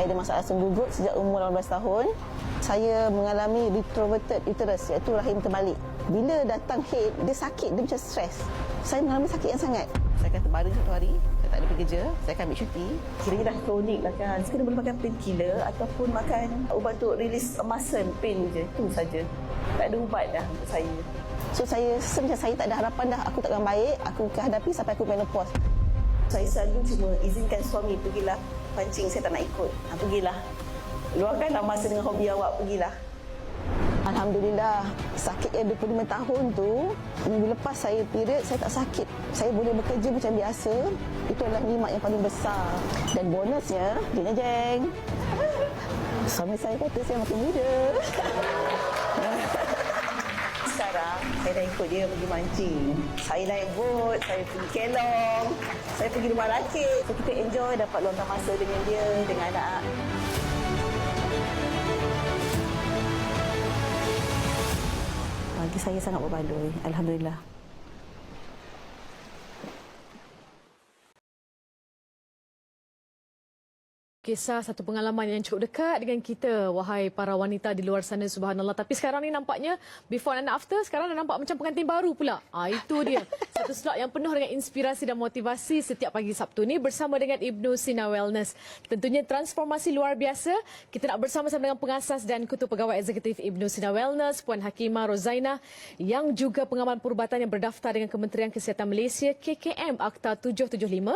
Saya ada masalah asam gugut sejak umur 18 tahun. Saya mengalami retroverted uterus iaitu rahim terbalik. Bila datang head, dia sakit, dia macam stres. Saya mengalami sakit yang sangat. Saya akan terbaring satu hari, saya tak ada pergi kerja, saya akan ambil cuti. Kira-kira dah kronik lah kan. Sekali boleh makan painkiller ataupun makan ubat untuk release muscle pain je. Itu saja. Tak ada ubat dah untuk saya. So saya rasa macam saya tak ada harapan dah. Aku takkan baik, aku akan hadapi sampai aku menopause. Saya selalu cuma izinkan suami pergilah pancing, saya tak nak ikut. Ha, pergilah. Luangkanlah masa dengan hobi awak, pergilah. Alhamdulillah, sakit yang 25 tahun tu, minggu lepas saya period, saya tak sakit. Saya boleh bekerja macam biasa. Itu adalah nikmat yang paling besar. Dan bonusnya, jeng jeng. Suami saya kata saya makin muda. Saya dah ikut dia pergi mancing. Saya naik bot, saya pergi kelong, saya pergi rumah rakit. So, kita enjoy dapat luangkan masa dengan dia, dengan anak. Bagi saya sangat berbaloi. Alhamdulillah. Kisah satu pengalaman yang cukup dekat dengan kita, wahai para wanita di luar sana, subhanallah. Tapi sekarang ni nampaknya, before and after, sekarang dah nampak macam pengantin baru pula. Ah Itu dia. Satu slot yang penuh dengan inspirasi dan motivasi setiap pagi Sabtu ni bersama dengan Ibnu Sina Wellness. Tentunya transformasi luar biasa. Kita nak bersama-sama dengan pengasas dan ketua pegawai eksekutif Ibnu Sina Wellness, Puan Hakimah Rozaina, yang juga pengamal perubatan yang berdaftar dengan Kementerian Kesihatan Malaysia, KKM Akta 775,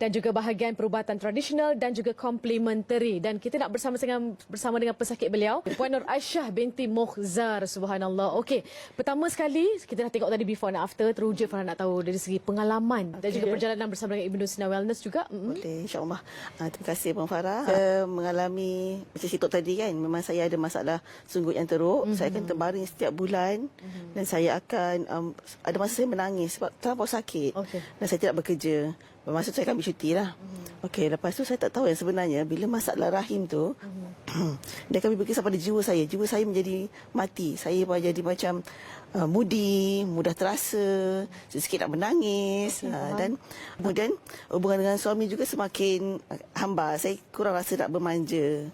dan juga bahagian perubatan tradisional dan juga komplementari dan kita nak bersama dengan bersama dengan pesakit beliau Puan Nur Aisyah binti Mukhzar subhanallah. Okey, pertama sekali kita dah tengok tadi before and after teruja Farah nak tahu dari segi pengalaman dan juga perjalanan bersama dengan Ibnu Sina Wellness juga. Mm-hmm. Boleh, insyaAllah. Uh, terima kasih Puan Farah. Saya mengalami macam situ tadi kan, memang saya ada masalah sunggut yang teruk. Mm-hmm. Saya akan terbaring setiap bulan mm-hmm. dan saya akan, um, ada masa saya menangis sebab terlampau sakit. Okey. Dan saya tidak bekerja. Bermaksud saya ambil cuti lah. Mm-hmm. Okey, lepas tu saya tak tahu yang sebenarnya bila masalah rahim tu, mm-hmm. dia akan berkisar pada jiwa saya. Jiwa saya menjadi mati. Saya jadi macam uh, moody, mudah terasa, sikit nak menangis. Okey, uh, faham. dan kemudian hubungan dengan suami juga semakin uh, hamba. Saya kurang rasa nak bermanja.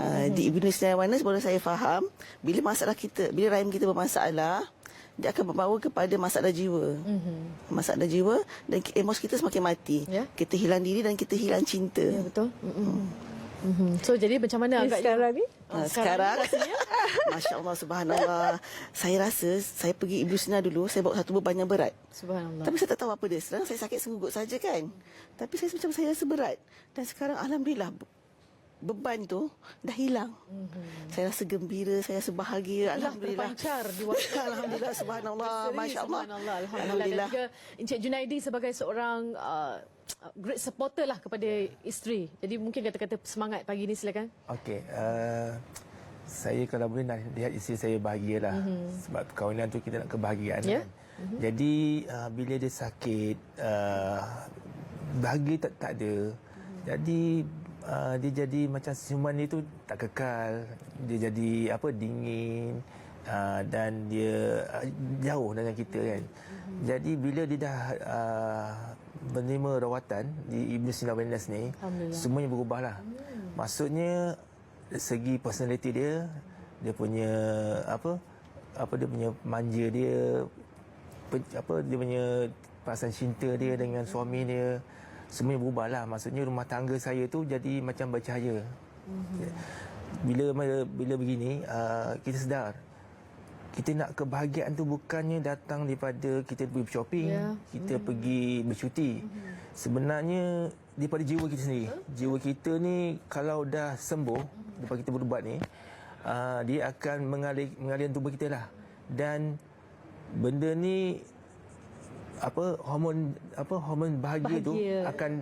Uh, Di Ibnu Sina Wellness baru saya faham bila masalah kita, bila rahim kita bermasalah, dia akan membawa kepada masalah jiwa. Mhm. Masalah jiwa dan emosi kita semakin mati. Ya. Kita hilang diri dan kita hilang cinta. Ya betul. Mm-hmm. Mm-hmm. So jadi macam mana agaknya? sekarang ni? Uh, sekarang, Masya Allah, Subhanallah. saya rasa saya pergi Ibu Sina dulu, saya bawa satu beban yang berat. Subhanallah. Tapi saya tak tahu apa dia. Sekarang saya sakit senggugut saja kan. Tapi saya macam saya rasa berat. Dan sekarang Alhamdulillah beban tu dah hilang. Mm-hmm. Saya rasa gembira, saya rasa bahagia. Itulah Alhamdulillah. terpancar di wajah Alhamdulillah, subhanallah, masya Allah. Subhanallah, Alhamdulillah. Dan juga Encik Junaidi sebagai seorang uh, great supporter lah kepada isteri. Jadi mungkin kata-kata semangat pagi ni silakan. Okey, uh, saya kalau boleh nak lihat isteri saya bahagialah mm-hmm. sebab perkahwinan tu kita nak kebahagiaan Ya. kan. Mm-hmm. Jadi uh, bila dia sakit, uh, bahagia tak tak ada. Mm-hmm. Jadi uh, dia jadi macam senyuman dia tu tak kekal. Dia jadi apa dingin uh, dan dia uh, jauh dengan kita kan. Mm-hmm. Jadi bila dia dah uh, menerima rawatan di Ibnu Sina Wellness ni, semuanya berubah lah. Maksudnya segi personality dia, dia punya apa apa dia punya manja dia, pe- apa dia punya perasaan cinta dia dengan suami dia, semuanya berubah lah. Maksudnya rumah tangga saya tu jadi macam bercahaya. Bila bila begini, uh, kita sedar kita nak kebahagiaan tu bukannya datang daripada kita pergi shopping, Ya. kita pergi bercuti. Sebenarnya daripada jiwa kita sendiri. Jiwa kita ni kalau dah sembuh lepas kita berubat ni, uh, dia akan mengalir mengalir tubuh kita lah. Dan benda ni apa hormon apa hormon bahagia, tu Bahagia. akan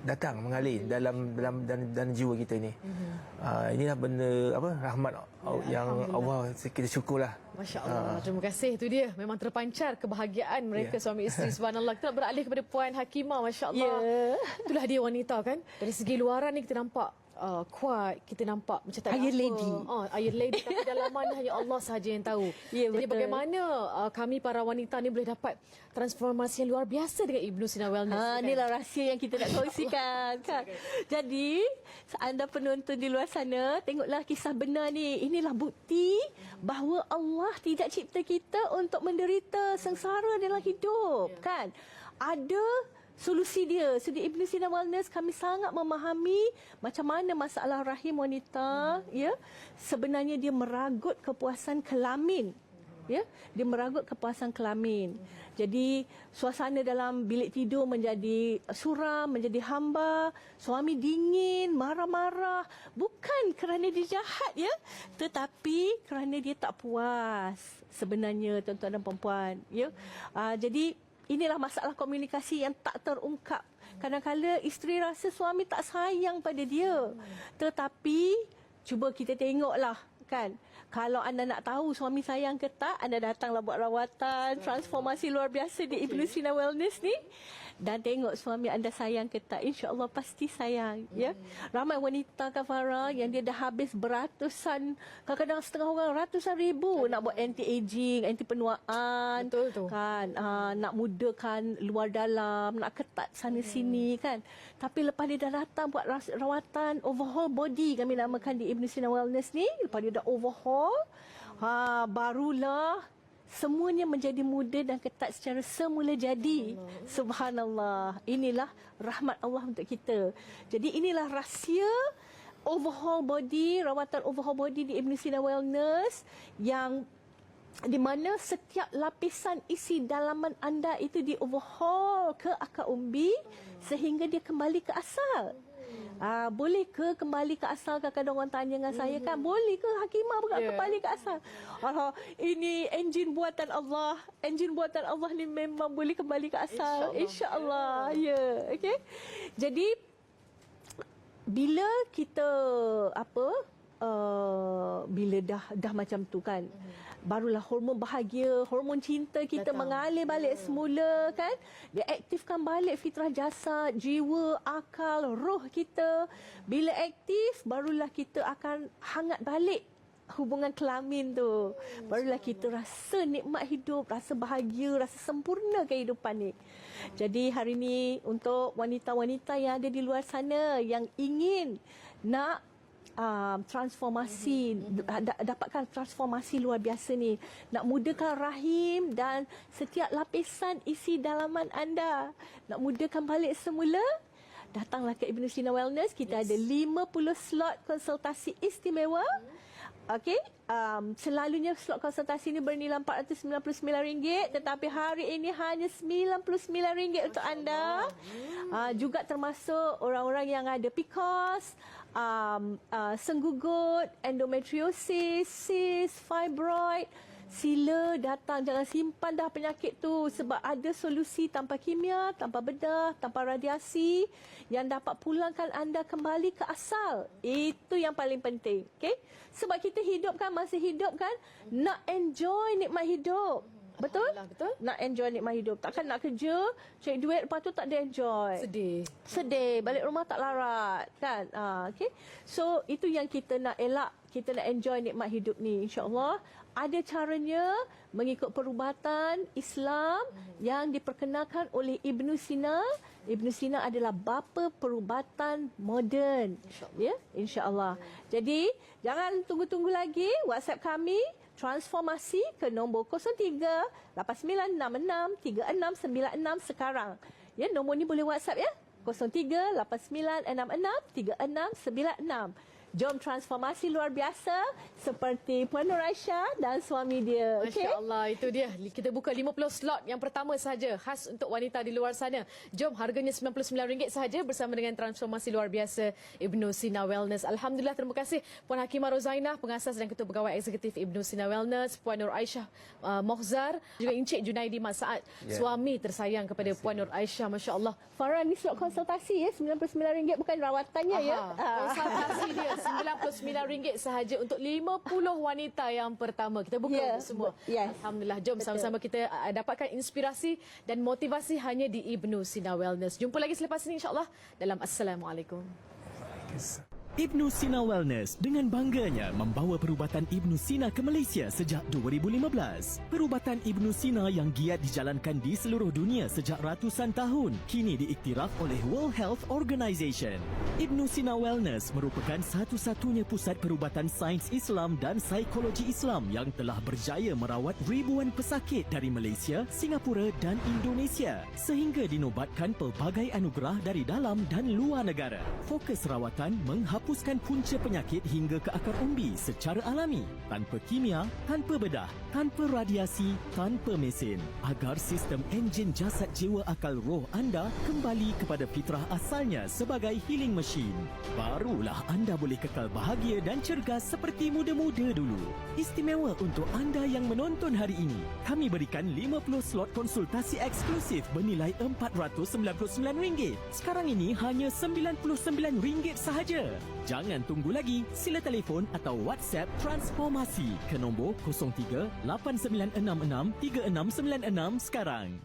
datang mengalir dalam dalam dan, dan jiwa kita ni. Mm-hmm. Uh, inilah benda apa rahmat ya, yang Allah kita syukurlah. Masya Allah. Terima kasih. Itu dia. Memang terpancar kebahagiaan mereka Ya. suami isteri. Subhanallah. Kita nak beralih kepada Puan Hakimah. Masya Allah. Ya. Itulah dia wanita kan. Dari segi luaran ni kita nampak uh, kuat, kita nampak macam tak apa. Lady. Uh, Iron Lady tapi dalaman hanya Allah sahaja yang tahu. Ya, Jadi betul. bagaimana uh, kami para wanita ni boleh dapat transformasi yang luar biasa dengan Ibnu Sina Wellness Ha, kan? inilah rahsia yang kita nak kongsikan. kan? Jadi, anda penonton di luar sana, tengoklah kisah benar ni. Inilah bukti bahawa Allah tidak cipta kita untuk menderita sengsara dalam hidup. Kan? Ada solusi dia. Segi Ibn Sina Wellness kami sangat memahami macam mana masalah rahim wanita ya. Sebenarnya dia meragut kepuasan kelamin ya. Dia meragut kepuasan kelamin. Jadi suasana dalam bilik tidur menjadi suram menjadi hamba suami dingin marah-marah. Bukan kerana dia jahat ya. Tetapi kerana dia tak puas sebenarnya tuan-tuan dan puan ya. Uh, jadi inilah masalah komunikasi yang tak terungkap. Kadang-kala isteri rasa suami tak sayang pada dia. Tetapi cuba kita tengoklah kan? Kalau anda nak tahu suami sayang ke tak anda datanglah buat rawatan transformasi luar biasa di Ibnu Sina Wellness ni dan tengok suami anda sayang ke tak insyaallah pasti sayang ya. Ramai wanita kafara yang dia dah habis beratusan kadang-kadang setengah orang ratusan ribu nak buat anti aging anti penuaan Betul tu. kan uh, nak mudakan luar dalam nak ketat sana sini kan. Tapi lepas dia dah datang buat rawatan overhaul body kami namakan di Ibn Sina Wellness ni lepas dia dah overhaul ha barulah semuanya menjadi muda dan ketat secara semula jadi. Subhanallah. Inilah rahmat Allah untuk kita. Jadi inilah rahsia overhaul body rawatan overhaul body di Ibn Sina Wellness yang di mana setiap lapisan isi dalaman anda itu di overhaul ke akar umbi sehingga dia kembali ke asal. Ah, boleh ke kembali ke asal? Kadang-kadang orang tanya dengan saya kan boleh ke hakimah Yeah. kembali ke asal? Ah, ini enjin buatan Allah. Enjin buatan Allah ni memang boleh kembali ke asal. Insyaallah ya. Yeah. okey. Jadi bila kita apa uh, bila dah dah macam tu kan barulah hormon bahagia hormon cinta kita Datang. mengalir balik semula kan? Dia aktifkan balik fitrah jasad jiwa akal roh kita. Bila aktif barulah kita akan hangat balik hubungan kelamin tu. Barulah kita rasa nikmat hidup rasa bahagia rasa sempurna kehidupan ni. Jadi hari ni untuk wanita-wanita yang ada di luar sana yang ingin nak um, transformasi. Da- dapatkan transformasi luar biasa ni. Nak mudahkan rahim dan setiap lapisan isi dalaman anda. Nak mudahkan balik semula datanglah ke Ibn Sina Wellness. Kita yes. ada 50 slot konsultasi istimewa. Okey, um, selalunya slot konsultasi ini bernilai RM499 tetapi hari ini hanya RM99 untuk anda. Uh, juga termasuk orang-orang yang ada PCOS, um, uh, senggugut, endometriosis, cyst, fibroid. Sila datang jangan simpan dah penyakit tu sebab ada solusi tanpa kimia, tanpa bedah, tanpa radiasi yang dapat pulangkan anda kembali ke asal. Itu yang paling penting, okey? Sebab kita hidup kan masih hidup kan nak enjoy nikmat hidup. Betul? Betul. Nak enjoy nikmat hidup. Takkan nak kerja, cari duit lepas tu tak ada enjoy Sedih. sedih balik rumah tak larat kan ha, okay? so itu yang kita nak elak kita nak enjoy nikmat hidup ni insyaallah ada caranya mengikut perubatan Islam yang diperkenalkan oleh Ibnu Sina Ibnu Sina adalah bapa perubatan moden ya insyaallah jadi jangan tunggu-tunggu lagi WhatsApp kami transformasi ke nombor 03 8966 3696 sekarang ya nombor ni boleh WhatsApp ya 0389663696. Jom transformasi luar biasa seperti Puan Nur Aisyah dan suami dia. Masya Okey? Allah, itu dia. Kita buka 50 slot yang pertama saja khas untuk wanita di luar sana. Jom, harganya RM99 sahaja bersama dengan transformasi luar biasa Ibnu Sina Wellness. Alhamdulillah, terima kasih Puan Hakimah Rozainah, pengasas dan ketua pegawai eksekutif Ibnu Sina Wellness, Puan Nur Aisyah uh, Mohzar, juga Encik Junaidi Mat Saad, Ya. suami tersayang kepada Puan Nur Aisyah. Masya Allah. Farah ni slot konsultasi ya RM99 bukan rawatannya ya. Aha, konsultasi dia RM99 sahaja untuk 50 wanita yang pertama. Kita buka untuk semua. yes. Alhamdulillah. Jom sama-sama kita uh, dapatkan inspirasi dan motivasi hanya di Ibnu Sina Wellness. Jumpa lagi selepas ini insyaAllah dalam Assalamualaikum. Yes. Ibnu Sina Wellness dengan bangganya membawa perubatan Ibnu Sina ke Malaysia sejak 2015. Perubatan Ibnu Sina yang giat dijalankan di seluruh dunia sejak ratusan tahun kini diiktiraf oleh World Health Organization. Ibnu Sina Wellness merupakan satu-satunya pusat perubatan sains Islam dan psikologi Islam yang telah berjaya merawat ribuan pesakit dari Malaysia, Singapura dan Indonesia sehingga dinobatkan pelbagai anugerah dari dalam dan luar negara. Fokus rawatan menghapuskan punca penyakit hingga ke akar umbi secara alami, tanpa kimia, tanpa bedah, tanpa radiasi, tanpa mesin agar sistem enjin jasad jiwa akal roh anda kembali kepada fitrah asalnya sebagai healing machine. Barulah anda boleh kekal bahagia dan cergas seperti muda-muda dulu. Istimewa untuk anda yang menonton hari ini, kami berikan 50 slot konsultasi eksklusif bernilai RM499. Sekarang ini hanya RM99 sahaja. Jangan tunggu lagi, sila telefon atau WhatsApp Transformasi ke nombor 03 8966 3696 sekarang.